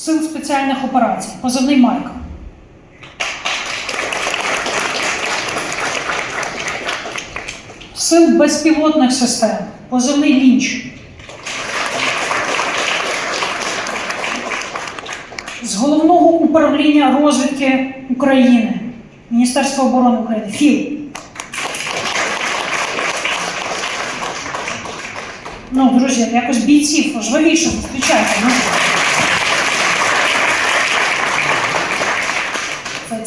Сил спеціальних операцій, позивний Майк. Сил безпілотних систем, позивний Лінч. З головного управління розвідки України, Міністерства оборони України, ФІЛ. Ну, друзі, якось бійців жвавіше зустрічайте. Ну.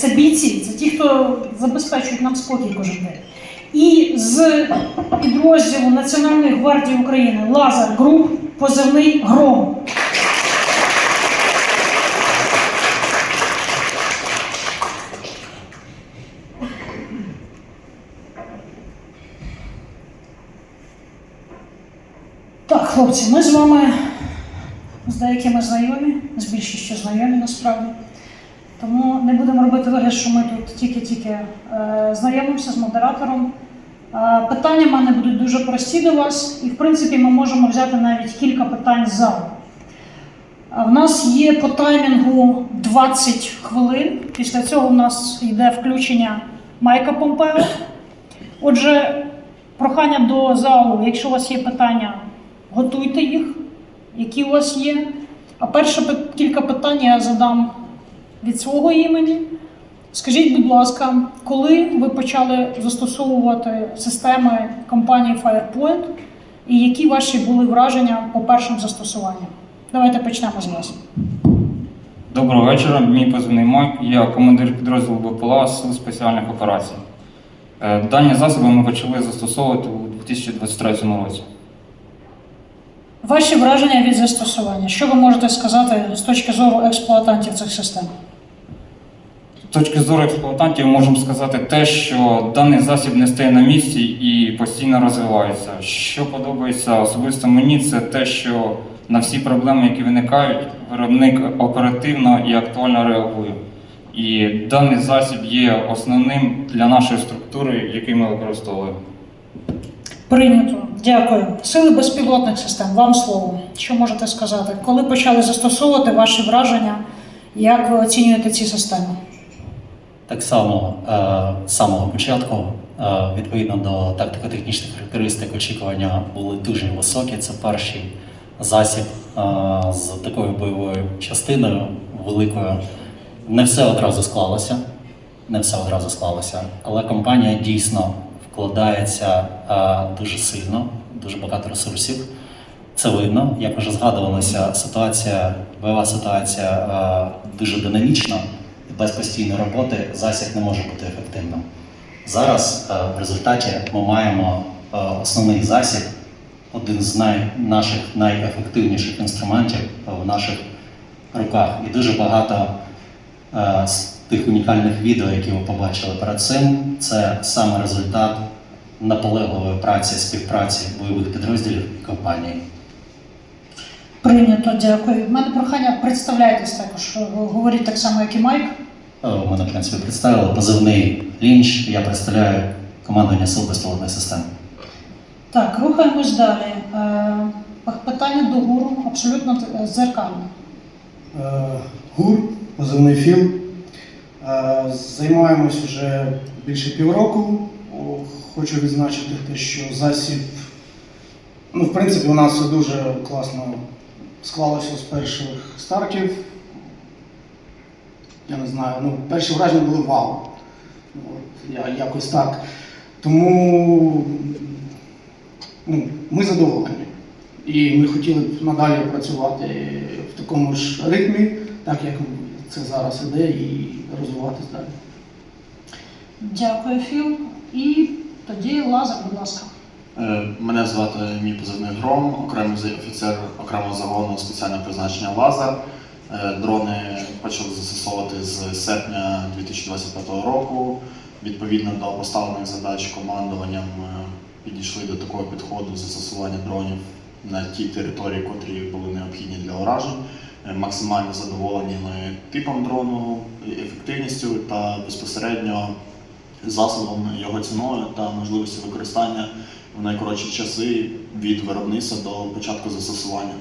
Це, бійці, це ті, хто забезпечують нам спокій кожен день. І з підрозділу Національної гвардії України Лазар Груп, позивний Гром. Так, хлопці, ми з вами з деякими знайомі, з більшістю знайомі насправді. Тому не будемо робити вигляд, що ми тут тільки-тільки е, знайомимося з модератором. Е, питання в мене будуть дуже прості до вас, і в принципі ми можемо взяти навіть кілька питань з залу. В нас є по таймінгу 20 хвилин. Після цього в нас йде включення Майка Помпео. Отже, прохання до залу, якщо у вас є питання, готуйте їх, які у вас є. А перше кілька питань я задам від свого імені. Скажіть, будь ласка, коли ви почали застосовувати системи компанії Firepoint і які ваші були враження по першим застосуванням? Давайте почнемо з вас. Доброго вечора, мій позивний Майк, я командир підрозділу БПЛА Сил спеціальних операцій. Е, Дані засоби ми почали застосовувати у 2023 році. Ваші враження від застосування. Що ви можете сказати з точки зору експлуатантів цих систем? З точки зору експлуатантів можемо сказати те, що даний засіб не стає на місці і постійно розвивається. Що подобається особисто мені, це те, що на всі проблеми, які виникають, виробник оперативно і актуально реагує. І даний засіб є основним для нашої структури, який ми використовуємо. Прийнято. Дякую. Сили безпілотних систем, вам слово. Що можете сказати? Коли почали застосовувати ваші враження? Як ви оцінюєте ці системи? Так само е, з самого початку, е, відповідно до тактико-технічних характеристик, очікування були дуже високі. Це перший засіб е, з такою бойовою частиною великою. Не все одразу склалося. Не все одразу склалося, але компанія дійсно вкладається е, дуже сильно, дуже багато ресурсів. Це видно, як вже згадувалося, ситуація, бойова ситуація е, дуже динамічна, і без постійної роботи засіб не може бути ефективним. Зараз е, в результаті ми маємо основний засіб, один з най, наших найефективніших інструментів в наших руках. І дуже багато тих унікальних відео, які ви побачили перед цим, це саме результат наполегливої праці, співпраці бойових підрозділів і компанії. Прийнято, дякую. У мене прохання представляйтесь також. Говоріть так само, як і Майк. Е, Мене, в принципі, представили позивний лінч. Я представляю командування сил безпілотних систем. Так, рухаємось далі. Е, Питання до гуру абсолютно зеркальне. Е, ГУР, позивний ФІЛ. Е, Займаємось вже більше півроку. Хочу відзначити те, що засіб, ну, в принципі, у нас все дуже класно склалося з перших стартів. Я не знаю, ну, перші враження були вау. От, я, якось так. Тому ну, ми задоволені. І ми хотіли б надалі працювати в такому ж ритмі, так як це зараз іде, і розвиватись далі. Дякую, Філ. І тоді Лазар, будь ласка. Е, Мене звати мій позивний Гром, окремий офіцер окремого загону спеціального призначення Лазар. Е, Дрони почали застосовувати з серпня 2025 року. Відповідно до поставлених задач командуванням е, підійшли до такого підходу застосування дронів на ті території, котрі були необхідні для уражень. Максимально задоволені типом дрону, ефективністю та безпосередньо засобом, його ціною та можливістю використання в найкоротші часи від виробництва до початку застосування.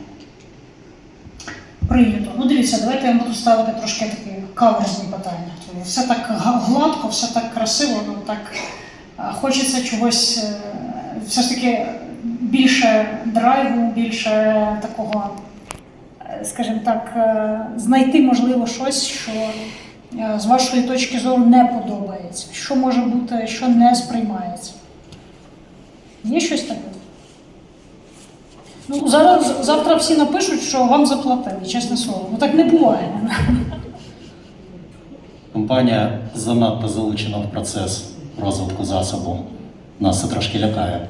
Прийнято. Ну дивіться, давайте я буду ставити трошки такі каверзні питання. Тобто Все так гладко, все так красиво, ну так хочеться чогось е, все ж таки більше драйву, більше такого, скажімо так, е, знайти можливо щось, що е, з вашої точки зору не подобається, що може бути, що не сприймається. Є щось таке? Ну, зараз завтра всі напишуть, що вам заплатили, чесне слово. Ну так не буває. Компанія занадто залучена в процес розвитку засобу. Нас це трошки лякає.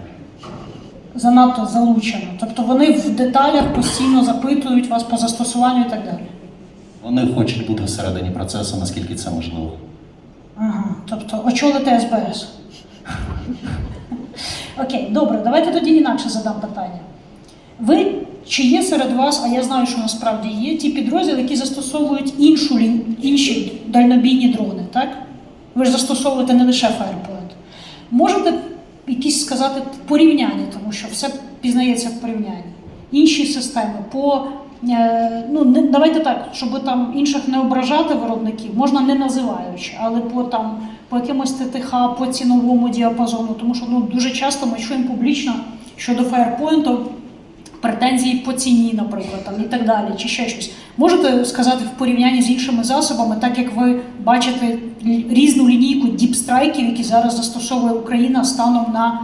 Занадто залучено. Тобто вони в деталях постійно запитують вас по застосуванню і так далі. Вони хочуть бути всередині процесу, наскільки це можливо. Ага, тобто очолити СБС. Окей, добре, давайте тоді інакше задам питання. Ви чи є серед вас, а я знаю, що насправді є, ті підрозділи, які застосовують іншу, інші дальнобійні дрони, так? Ви ж застосовуєте не лише Firepoint. Можете якісь сказати порівняння, тому що все пізнається в порівнянні. Інші системи по. е, Ну, не, давайте так, щоб там інших не ображати виробників, можна не називаючи, але по там по якимось ТТХ, по ціновому діапазону, тому що ну дуже часто ми чуємо публічно щодо Firepoint претензії по ціні, наприклад, там і так далі, чи ще щось. Можете сказати в порівнянні з іншими засобами, так як ви бачите різну лінійку діпстрайків, які зараз застосовує Україна станом на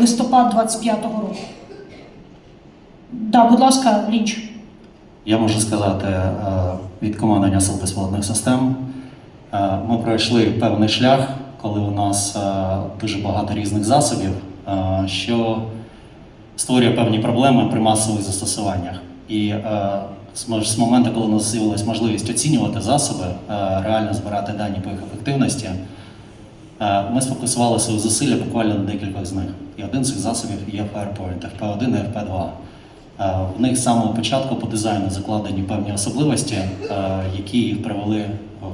листопад 25-го року? Да, будь ласка, Лінч. Я можу сказати е, від командування сил безпілотних систем. е, Ми пройшли певний шлях, коли у нас е, дуже багато різних засобів, що створює певні проблеми при масових застосуваннях. І е, з моменту, коли у нас з'явилась можливість оцінювати засоби, е, реально збирати дані по їх ефективності, е, ми сфокусували свої зусилля буквально на декількох з них. І один з цих засобів є Firepoint, FP1 і FP2. Е, В них з самого початку по дизайну закладені певні особливості, е, які їх привели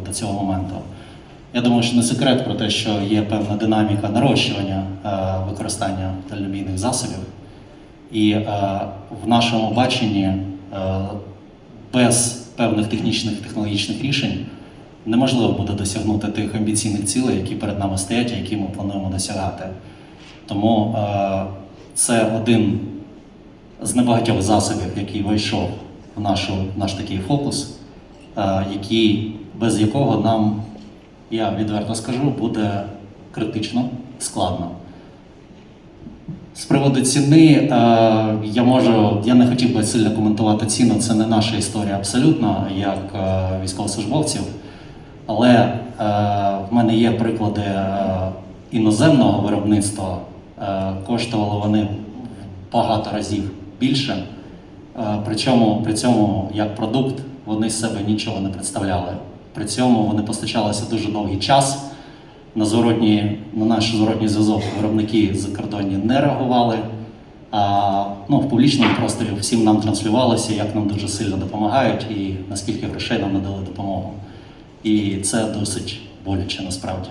до цього моменту. Я думаю, що не секрет про те, що є певна динаміка нарощування е, використання дальнобійних засобів. І е, в нашому баченні е, без певних технічних технологічних рішень неможливо буде досягнути тих амбіційних цілей, які перед нами стоять, і які ми плануємо досягати. Тому е, це один з небагатьох засобів, який вийшов в нашу, наш такий фокус, е, який, без якого нам, я відверто скажу, буде критично складно. З приводу ціни, е, я можу, я не хотів би сильно коментувати ціну, це не наша історія абсолютно, як е, військовослужбовців. Але е, в мене є приклади іноземного виробництва. Коштували вони багато разів більше. Причому при цьому як продукт вони з себе нічого не представляли. При цьому вони постачалися дуже довгий час. На, зворотні, на наш зворотній зв'язок виробники закордонні не реагували. А ну, в публічному просторі всім нам транслювалося, як нам дуже сильно допомагають і наскільки грошей нам надали допомогу. І це досить боляче насправді.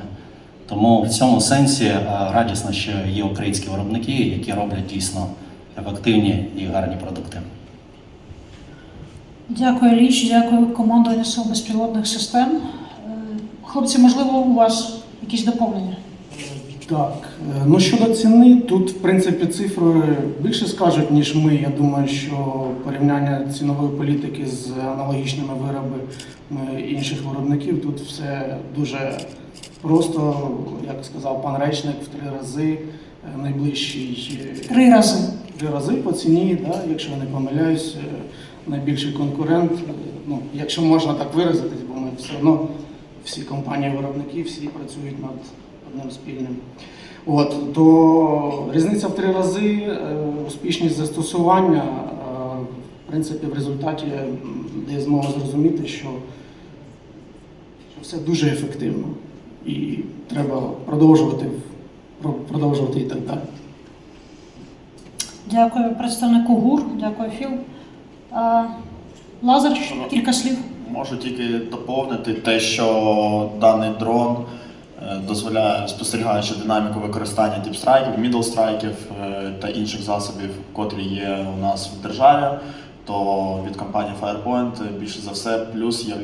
Тому в цьому сенсі радісно, що є українські виробники, які роблять дійсно ефективні і гарні продукти. Дякую, Ліч, дякую командуванню сил безпілотних систем. Е, Хлопці, можливо, у вас якісь доповнення? Так, е, ну щодо ціни, тут в принципі цифри більше скажуть, ніж ми. Я думаю, що порівняння цінової політики з аналогічними виробами інших виробників тут все дуже просто, як сказав пан речник, в три рази е, найближчий е, Три рази. три рази по ціні, да, якщо я не помиляюсь, е, найбільший конкурент, е, ну, якщо можна так виразитись, бо ми все одно всі компанії-виробники, всі працюють над одним спільним. От, то різниця в три рази, е, успішність застосування, е, в принципі, в результаті дає змогу зрозуміти, що, що все дуже ефективно і треба продовжувати, продовжувати і так далі. Дякую представнику ГУР, дякую Філ. Лазар, кілька слів. Можу тільки доповнити те, що даний дрон е, дозволяє, спостерігаючи динаміку використання діпстрайків, мідлстрайків е, та інших засобів, котрі є у нас в державі, то від компанії Firepoint більше за все плюс є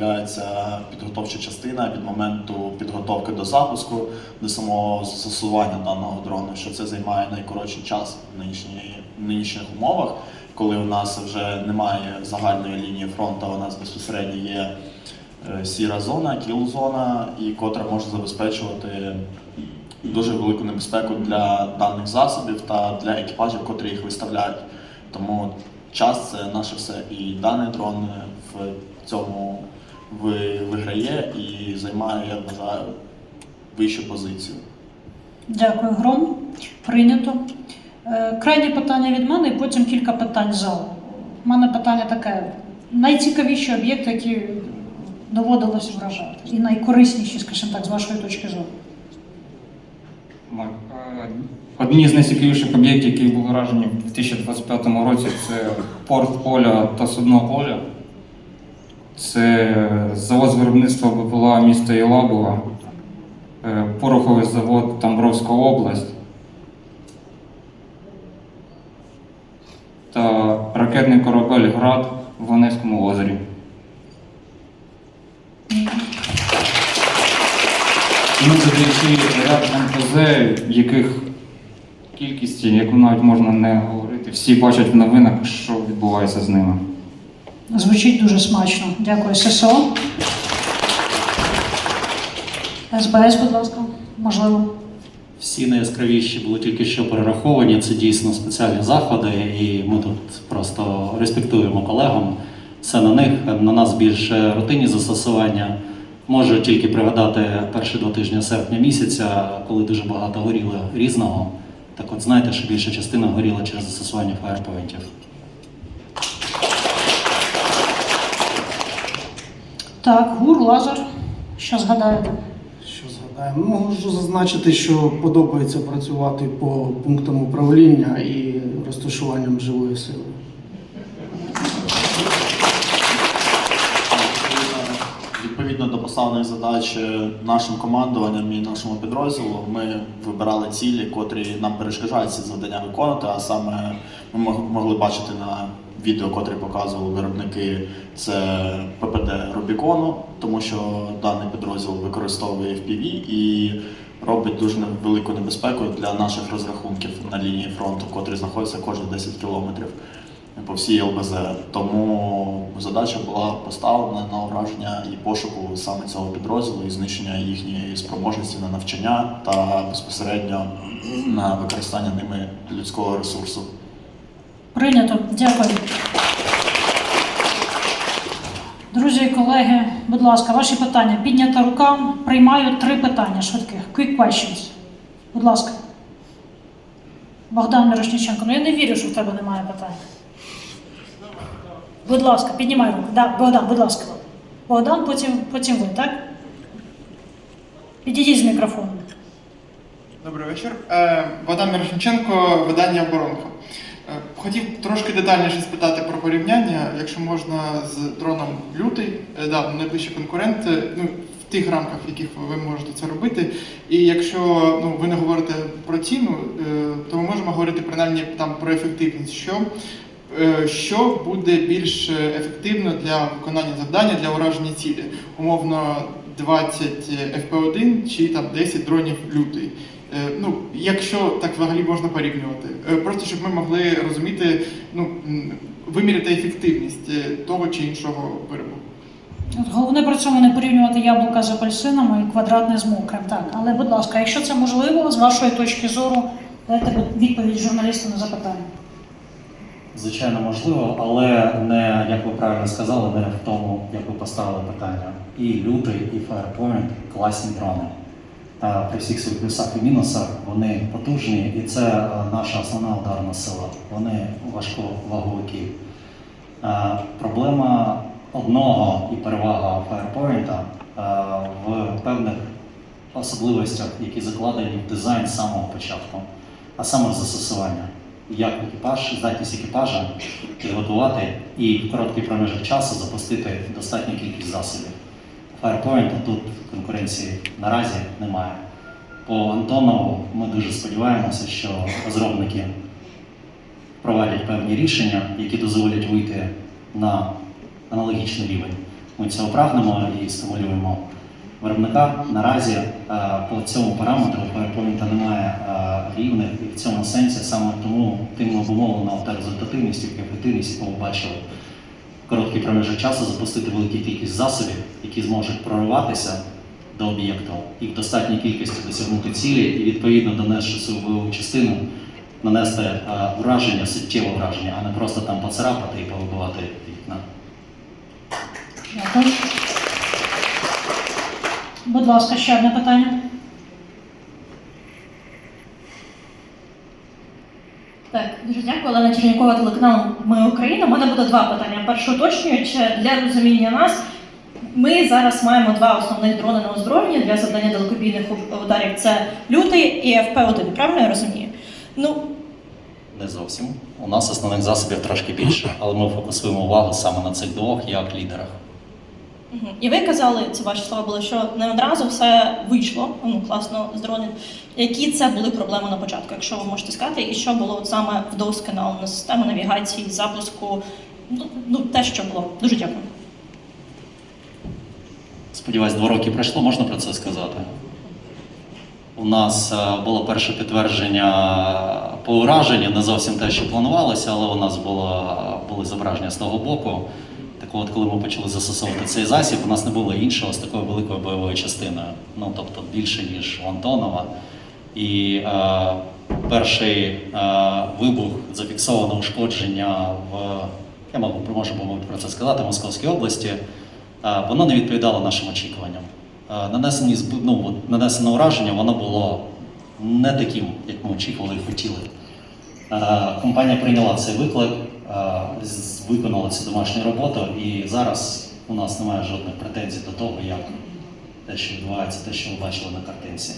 підготовча частина від моменту підготовки до запуску до самого застосування даного дрону, що це займає найкоротший час в нинішніх умовах, коли у нас вже немає загальної лінії фронту, у нас безпосередньо є е, сіра зона, кіл-зона, і котра може забезпечувати дуже велику небезпеку для даних засобів та для екіпажів, котрі їх виставляють. Тому час це наше все. І даний дрон в цьому виграє і займає, я вважаю, вищу позицію. Дякую, Гром. Прийнято. Е, Крайнє питання від мене, і потім кілька питань залу. У мене питання таке: найцікавіші об'єкти, які доводилось вражати, і найкорисніші, скажімо так, з вашої точки зору. Е, Одні з найцікавіших об'єктів, які були вражені в 2025 році, це порт поля та судно поля. Це завод з виробництва БПЛА міста Єлабуга, е, пороховий завод Тамбровська область та ракетний корабель Град в Онецькому озері. Це речі ряд МПЗ, яких кількість, яку навіть можна не говорити. Всі бачать в новинах, що відбувається з ними. Звучить дуже смачно. Дякую, ССО. СБС, будь ласка, можливо. Всі найяскравіші були тільки що перераховані. Це дійсно спеціальні заходи, і ми тут просто респектуємо колегам. Все на них. На нас більше рутинні застосування. Можу тільки пригадати перші два тижні серпня місяця, коли дуже багато горіло різного. Так от знаєте, що більша частина горіла через застосування фаєрпоінтів. Так, ГУР, Лазар. Що згадаєте? Згадаємо? Ну, Можу зазначити, що подобається працювати по пунктам управління і розташуванням живої сили. Відповідно до поставлених задач е, нашим командуванням і нашому підрозділу, ми вибирали цілі, котрі нам перешкоджають ці завдання виконувати. А саме ми могли бачити на відео, котрі показували виробники, це ППД Рубікону, тому що даний підрозділ використовує FPV і робить дуже велику небезпеку для наших розрахунків на лінії фронту, котрі знаходяться кожні 10 кілометрів по всій ЛБЗ. Тому задача була поставлена на ураження і пошуку саме цього підрозділу і знищення їхньої спроможності на навчання та безпосередньо на використання ними людського ресурсу. Прийнято. Дякую. Друзі і колеги, будь ласка, ваші питання. Піднята рука. Приймаю три питання швидких. Quick questions. Будь ласка. Богдан Мирошниченко. Ну я не вірю, що в тебе немає питань. Будь ласка, піднімай руку. Да, Богдан, будь ласка. Богдан, потім, потім ви, так? Підійдіть з мікрофоном. Добрий вечір. Е, Богдан Мірошниченко, видання Оборонка. Хотів трошки детальніше спитати про порівняння, якщо можна, з дроном Лютий, Е, да, найближчий конкурент, ну, в тих рамках, в яких ви можете це робити. І якщо ну, ви не говорите про ціну, е, то ми можемо говорити принаймні там про ефективність. Що, е, що буде більш ефективно для виконання завдання для ураження цілі? Умовно 20 FP1 чи там 10 дронів лютий. Е, Ну, якщо так взагалі можна порівнювати, Е, просто щоб ми могли розуміти, ну виміряти ефективність е, того чи іншого виробу. От Головне при цьому не порівнювати яблука з апельсинами і квадратне з мокрим. Так, але будь ласка, якщо це можливо, з вашої точки зору, дайте відповідь журналісту на запитання. Звичайно, можливо, але не, як ви правильно сказали, не в тому, як ви поставили питання. І лютий, і Firepoint класні дрони. Та при всіх своїх плюсах і мінусах вони потужні, і це е, наша основна ударна сила. Вони важковаговики. Е, Проблема одного і перевага Firepoint е, в певних особливостях, які закладені в дизайн з самого початку, а саме застосування. Як екіпаж, здатність екіпажа підготувати і в короткий проміжок часу запустити достатню кількість засобів. Firepoint тут конкуренції наразі немає. По Антонову ми дуже сподіваємося, що розробники впровадять певні рішення, які дозволять вийти на аналогічний рівень. Ми цього прагнемо і стимулюємо виробника. Наразі е, по цьому параметру PowerPoint немає е, рівних і в цьому сенсі саме тому тим обумовлена та результативність і ефективність, яку ми бачили короткий проміжок часу запустити велику кількість засобів, які зможуть прориватися до об'єкту і в достатній кількості досягнути цілі, і відповідно донесши бойову частину, нанести е, враження, суттєве враження, а не просто там поцарапати і повибивати вікна. Дякую. Будь ласка, ще одне питання. Так, дуже дякую. Олена Чернякова, телеканал Ми Україна. У мене буде два питання. Перше уточнююче для розуміння нас. Ми зараз маємо два основних дрони на озброєнні для завдання далекобійних ударів. Це лютий і ФП-1, правильно я розумію? Ну, Не зовсім. У нас основних засобів трошки більше, але ми фокусуємо увагу саме на цих двох як лідерах. Мгм. І ви казали, це ваші слова були, що не одразу все вийшло, ну класно з дронів. Які це були проблеми на початку, якщо ви можете сказати, і що було от саме вдосконалено системи навігації, запуску, ну, ну те, що було. Дуже дякую. Сподіваюсь, два роки пройшло, можна про це сказати. У нас е, було перше підтвердження по ураженню, не зовсім те, що планувалося, але у нас було, були зображення з того боку. От, коли ми почали застосовувати цей засіб, у нас не було іншого з такою великою бойовою частиною. Ну, тобто більше, ніж у Антонова. І е, перший е, вибух зафіксовано ушкодження в, я можу, можу про це сказати, в Московській області. Е, Воно не відповідало нашим очікуванням. Е, Нанесені, ну, нанесене ураження, воно було не таким, як ми очікували і хотіли. Е, Компанія прийняла цей виклик, е, виконала цю домашню роботу, і зараз у нас немає жодних претензій до того, як те, що відбувається, те, що ви бачили на картинці.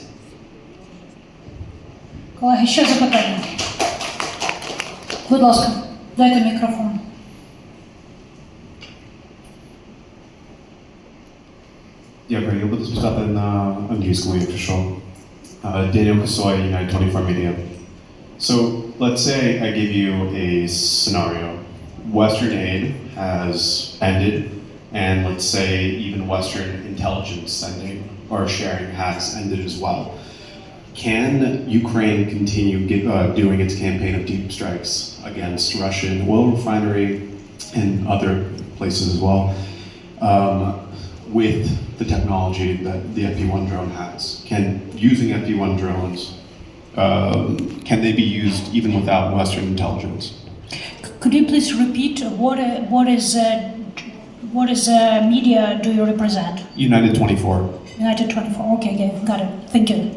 Колеги, ще запитання. Будь ласка, дайте мікрофон. Дякую. Я буду спитати на англійському, якщо що. Uh, Daniel Kasoy, United 24 Media. So let's say I give you a scenario. Western aid has ended, and let's say even Western intelligence sending or sharing has ended as well. Can Ukraine continue uh, doing its campaign of deep strikes against Russian oil refinery and other places as well? Um, with the technology that the FP1 drone has. Can using FP1 drones um, can they be used even without Western intelligence? Could you please repeat what uh, what is uh, what is uh, media do you represent? United 24. United 24. Okay, okay, got it. Thank you.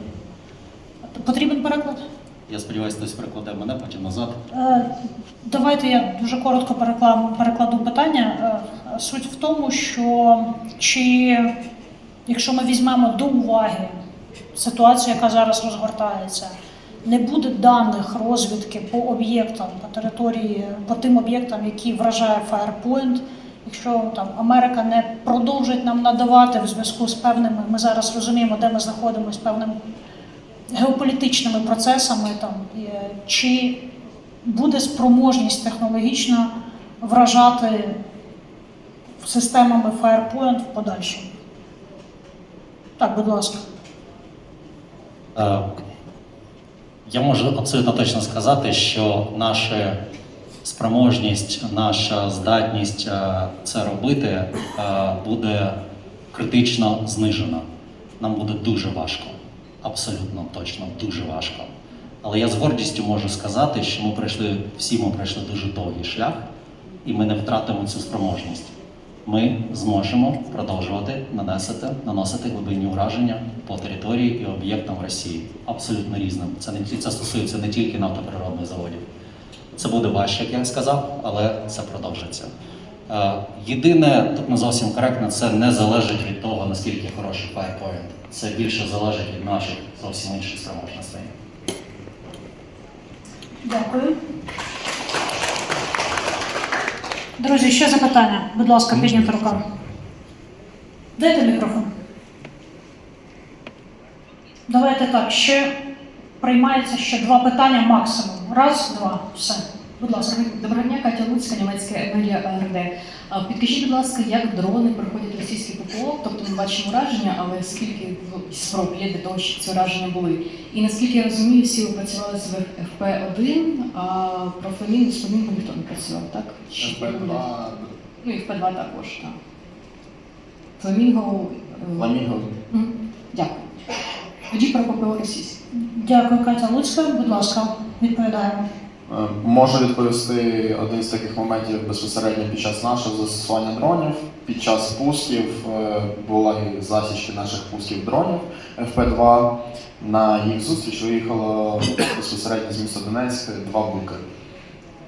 Потрібен переклад? Я сподіваюся, хтось перекладе мене потім назад. Е, Давайте я дуже коротко перекладу, перекладу питання. Е, Суть в тому, що чи якщо ми візьмемо до уваги ситуацію, яка зараз розгортається, не буде даних розвідки по об'єктам, по території, по тим об'єктам, які вражає Firepoint, якщо там Америка не продовжить нам надавати в зв'язку з певними, ми зараз розуміємо, де ми знаходимося певним геополітичними процесами, там, е, чи буде спроможність технологічна вражати системами Firepoint в подальшому? Так, будь ласка. Я можу абсолютно точно сказати, що наша спроможність, наша здатність е, це робити е, буде критично знижена. Нам буде дуже важко, абсолютно точно, дуже важко. Але я з гордістю можу сказати, що ми пройшли, всі ми пройшли дуже довгий шлях, і ми не втратимо цю спроможність. Ми зможемо продовжувати наносити, наносити глибинні ураження по території і об'єктам Росії. Абсолютно різним. Це не це стосується не тільки нафтоприродних заводів. Це буде важче, як я сказав, але це продовжиться. Е, Єдине, тут не зовсім коректно, це не залежить від того, наскільки хороший Firepoint. Це більше залежить від наших зовсім інших спроможностей. Дякую. Друзі, ще запитання. Будь ласка, піднята рука. Дайте мікрофон. Давайте так, ще приймається ще два питання максимум. Раз, два, все. Будь ласка. Доброго дня, Катя Луцька, німецька мерія АРД. А, Підкажіть, будь ласка, як дрони проходять російський ППО? Тобто ми бачимо ураження, але скільки спроб є для того, щоб ці ураження були? І наскільки я розумію, всі ви працювали з ФП-1, а про Фламінго з Фламінго ніхто не працював, так? Чи помиляюсь? Ну і ФП-2 також, так. Фламінго... Ламіго Мгм. Дякую. Тоді про ППО російське. Дякую, Катя Луцька. Будь ласка, відповідаємо. Е, Можу відповісти один з таких моментів безпосередньо під час нашого застосування дронів. Під час пусків е, були засічки наших пусків дронів FP2. На їх зустріч виїхало безпосередньо з міста Донецьк два буки.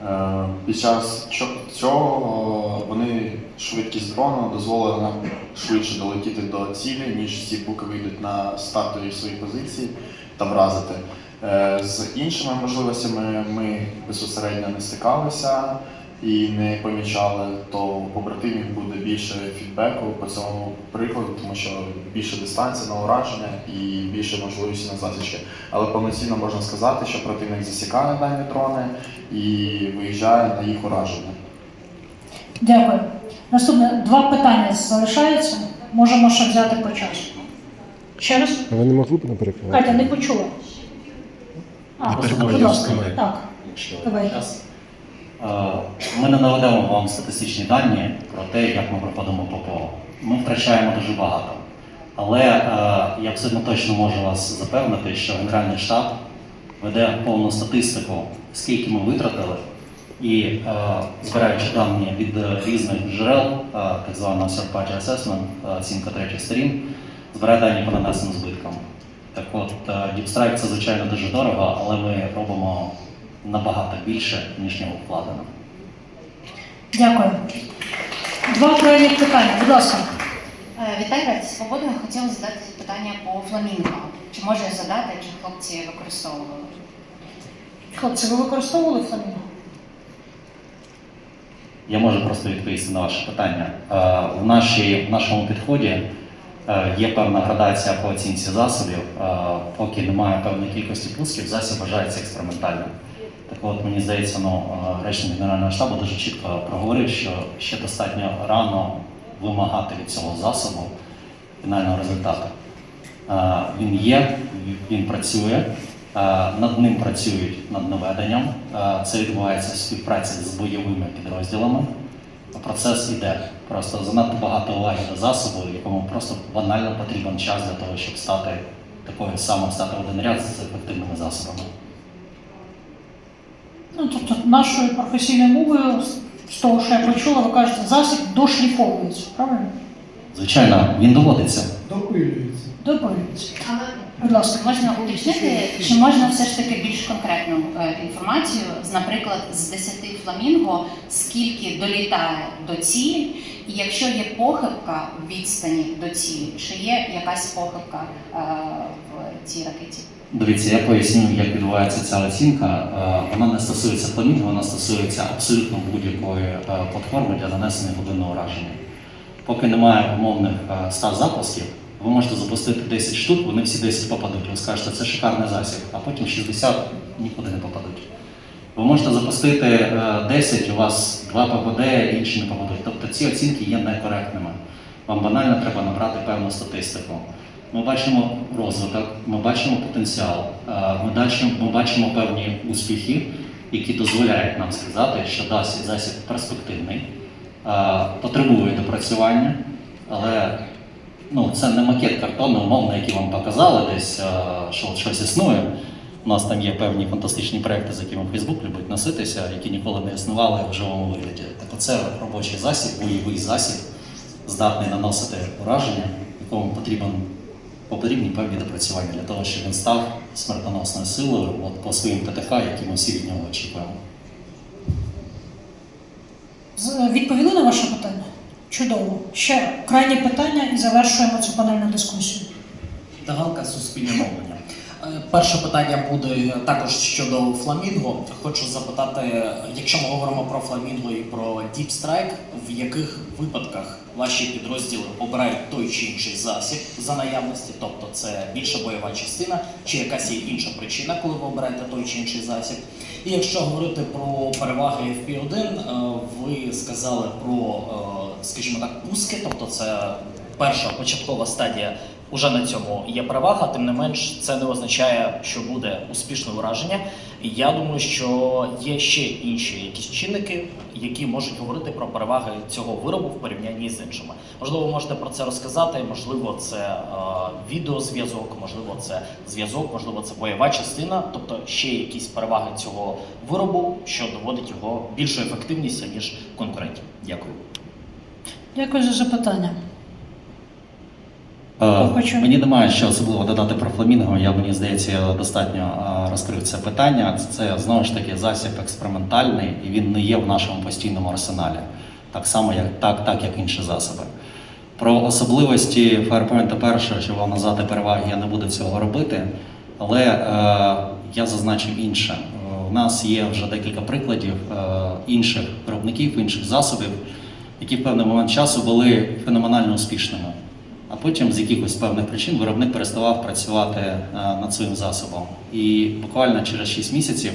Е, Під час цього вони швидкість дрону дозволила нам швидше долетіти до цілі, ніж ці буки вийдуть на стартові свої позиції та вразити. Е, З іншими можливостями ми безпосередньо не стикалися і не помічали, то у побратимів буде більше фідбеку по цьому прикладу, тому що більше дистанція на ураження і більше можливості на засічки. Але повноцінно можна сказати, що противник засікає дані дрони і виїжджає на їх ураження. Дякую. Наступне два питання залишається. Можемо ще взяти по часу. Ще раз? А ви не могли б, наприклад? Катя, не почула. А, будь ласка. Так. Якщо Давай. час. Е, Ми не наведемо вам статистичні дані про те, як ми проходимо ППО. Ми втрачаємо дуже багато. Але е, я абсолютно точно можу вас запевнити, що Генеральний штаб веде повну статистику, скільки ми витратили, і е, збираючи дані від е, різних джерел, е, так званого third party assessment, е, оцінка третіх сторін, збирає дані по нанесеним збиткам. Так от, е, Deep Strike це звичайно дуже дорого, але ми робимо набагато більше, ніж нього вкладено. Дякую. Два крайніх питання. Будь ласка. Е, Вітаю, Раді Свобода. Хотіла задати питання по фламінго. Чи можу я задати, чи хлопці використовували? Хлопці, ви використовували фламінго? Я можу просто відповісти на ваше питання. Е, В, нашій, в нашому підході е, є певна градація по оцінці засобів. Е, Поки немає певної кількості пусків, засіб вважається експериментальним. Так от, мені здається, ну, е, речник Генерального штабу дуже чітко проговорив, що ще достатньо рано вимагати від цього засобу фінального результату. Е, Він є, він працює, е, над ним працюють над наведенням. Е, Це відбувається в співпраці з бойовими підрозділами. Процес іде. Просто занадто багато уваги до засобу, якому просто банально потрібен час для того, щоб стати такою самою стати в один ряд з ефективними засобами. Ну, тобто, нашою професійною мовою, з- того, що я почула, ви кажете, засіб дошліфовується, правильно? Звичайно, він доводиться. Допилюється. Доповідається. Будь ласка. Можна уточнити, чи можна все ж таки більш конкретну е, інформацію, з, наприклад, з 10 фламінго, скільки долітає до цілі, і якщо є похибка в відстані до цілі, чи є якась похибка е, в цій ракеті? Дивіться, я поясню, як відбувається ця оцінка. Е, Вона не стосується фламінго, вона стосується абсолютно будь-якої е, платформи для нанесення глибинного ураження. Поки немає умовних е, 100 запусків, ви можете запустити 10 штук, вони всі 10 попадуть. Ви скажете, це шикарний засіб, а потім 60 нікуди не попадуть. Ви можете запустити е, 10, у вас 2 попаде, інші не попадуть. Тобто ці оцінки є некоректними. Вам банально треба набрати певну статистику. Ми бачимо розвиток, ми бачимо потенціал, е, ми бачимо, ми бачимо певні успіхи, які дозволяють нам сказати, що засіб, засіб перспективний, е, потребує допрацювання, але ну, це не макет картону, умовно, який вам показали десь, е, що щось існує. У нас там є певні фантастичні проекти, з якими Facebook любить носитися, які ніколи не існували в живому вигляді. Так оце робочий засіб, бойовий засіб, здатний наносити ураження, якому потрібен потрібні певні допрацювання для того, щоб він став смертоносною силою от, по своїм ТТХ, які ми всі від нього очікуємо. Відповіли на ваше питання? Чудово. Ще крайнє питання і завершуємо цю панельну дискусію. Тагалка Суспільне мовлення. Перше питання буде також щодо фламінго. Хочу запитати, якщо ми говоримо про фламінго і про Strike, в яких випадках ваші підрозділи обирають той чи інший засіб за наявності, тобто це більша бойова частина, чи якась є інша причина, коли ви обираєте той чи інший засіб? І якщо говорити про переваги FP1, е, ви сказали про, е, скажімо так, пуски, тобто це перша початкова стадія Уже на цьому є перевага, тим не менш, це не означає, що буде успішне ураження. Я думаю, що є ще інші якісь чинники, які можуть говорити про переваги цього виробу в порівнянні з іншими. Можливо, можете про це розказати. Можливо, це е, відеозв'язок, можливо, це зв'язок, можливо, це бойова частина, тобто ще якісь переваги цього виробу, що доводить його більшу ефективність ніж конкурентів. Дякую. Дякую за запитання. Е, Хочу. Мені немає що особливо додати про фламінго. Я мені здається, я достатньо е, розкрив це питання. Це знову ж таки засіб експериментальний, і він не є в нашому постійному арсеналі, так само, як так, так як інші засоби. Про особливості фаєрпоінта першого, щоб вам назвати переваги, я не буду цього робити, але е, я зазначив інше. У нас є вже декілька прикладів е, інших виробників, інших засобів, які в певний момент часу були феноменально успішними. Потім з якихось певних причин виробник переставав працювати е, над своїм засобом. І буквально через 6 місяців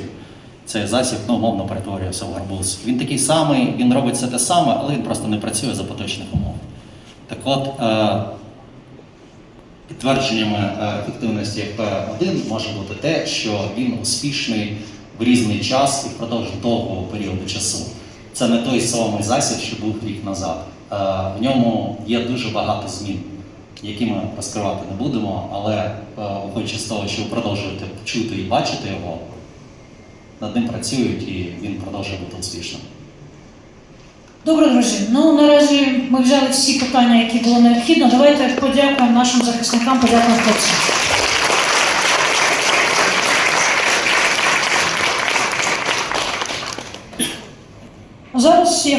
цей засіб ну, умовно перетворювався в гарбуз. Він такий самий, він робить все те саме, але він просто не працює за поточних умов. Так от, е, підтвердженнями е, ефективності FP1 може бути те, що він успішний в різний час і впродовж довгого періоду часу. Це не той самий засіб, що був рік назад. В ньому є дуже багато змін, які ми розкривати не будемо, але е, виходячи з того, що ви продовжуєте чути і бачити його, над ним працюють і він продовжує бути успішним. Добре, друзі. Ну наразі ми взяли всі питання, які було необхідно. Давайте подякуємо нашим захисникам, подякуємо хлопцям. Зараз я